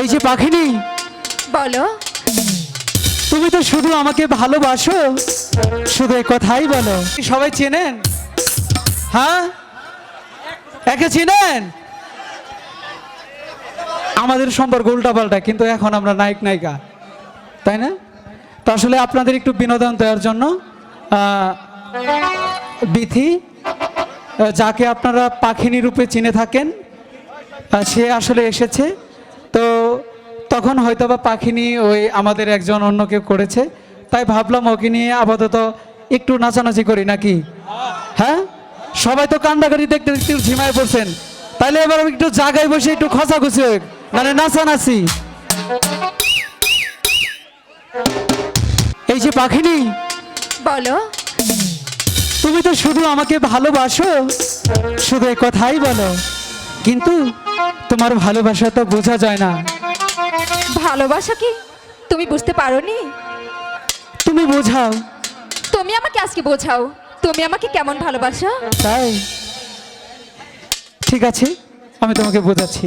এই যে পাখিনি। বলো। তুমি তো শুধু আমাকে ভালোবাসো শুধু এই কথাই বলো। সবাই চেনেন? হ্যাঁ? একে চেনেন? আমাদের সম্পর্ক উল্টাপাল্টা কিন্তু এখন আমরা নায়ক নায়িকা। তাই না? তো আসলে আপনাদের একটু বিনোদন দেওয়ার জন্য বিথি যাকে আপনারা পাখিনী রূপে চিনে থাকেন সে আসলে এসেছে। তো তখন হয়তো বা পাখিনি ওই আমাদের একজন অন্য কেউ করেছে। তাই ভাবলাম ওকে নিয়ে আপাতত একটু নাচানাচি করি নাকি? হ্যাঁ? সবাই তো কান্দাকারি দেখতে দেখতে ঝিমায় পড়ছেন। তাহলে এবার একটু জায়গায় বসে একটু খসাখসি হোক মানে নাচানাচি। এই যে পাখিনি বলো। তুমি তো শুধু আমাকে ভালোবাসো শুধু এই কথাই বলো। কিন্তু তোমার ভালোবাসা তো বোঝা যায় না। ভালোবাসা কি? তুমি বুঝতে পারোনি? তুমি বোঝাও। তুমি আমাকে আজকে বোঝাও। তুমি আমাকে কেমন ভালোবাসো? তাই? ঠিক আছে আমি তোমাকে বোঝাচ্ছি।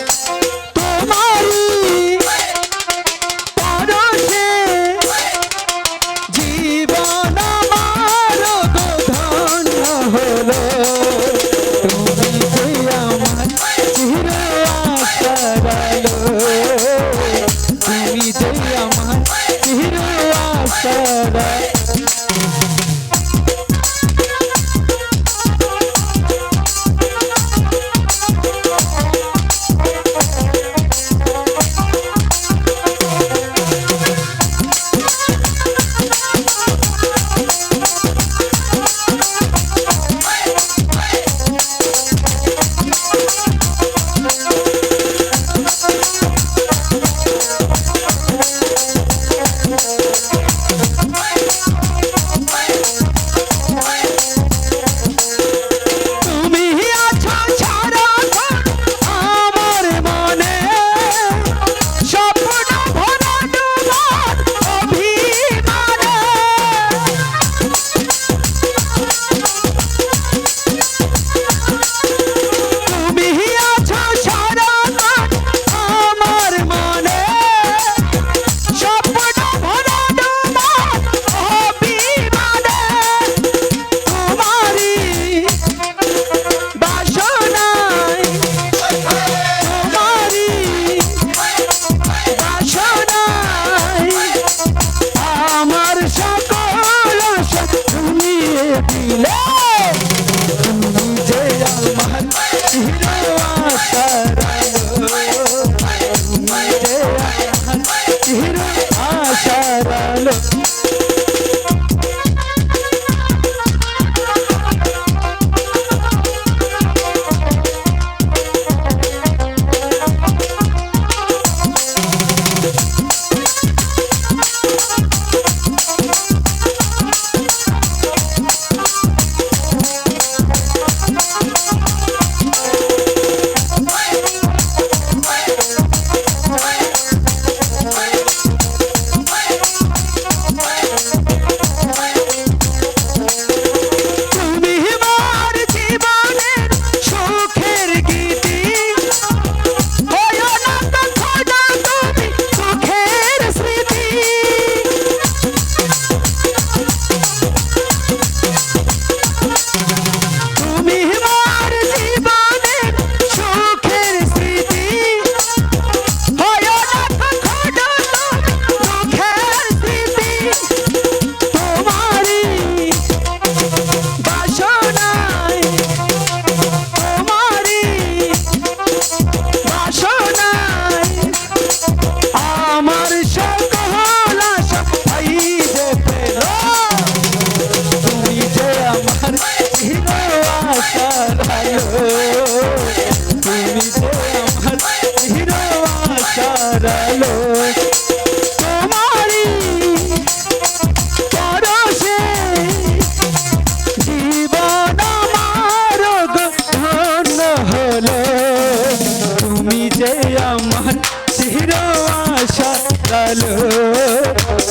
আশার আলো। আশা আলো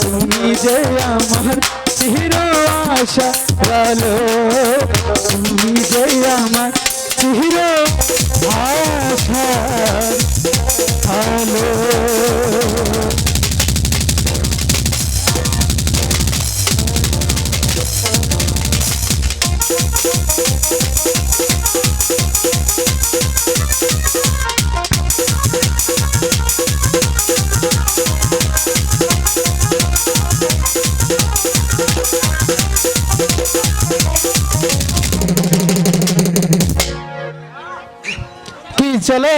তুমি যে আমার চির আশা আলো তুমি যে আমার চির চলে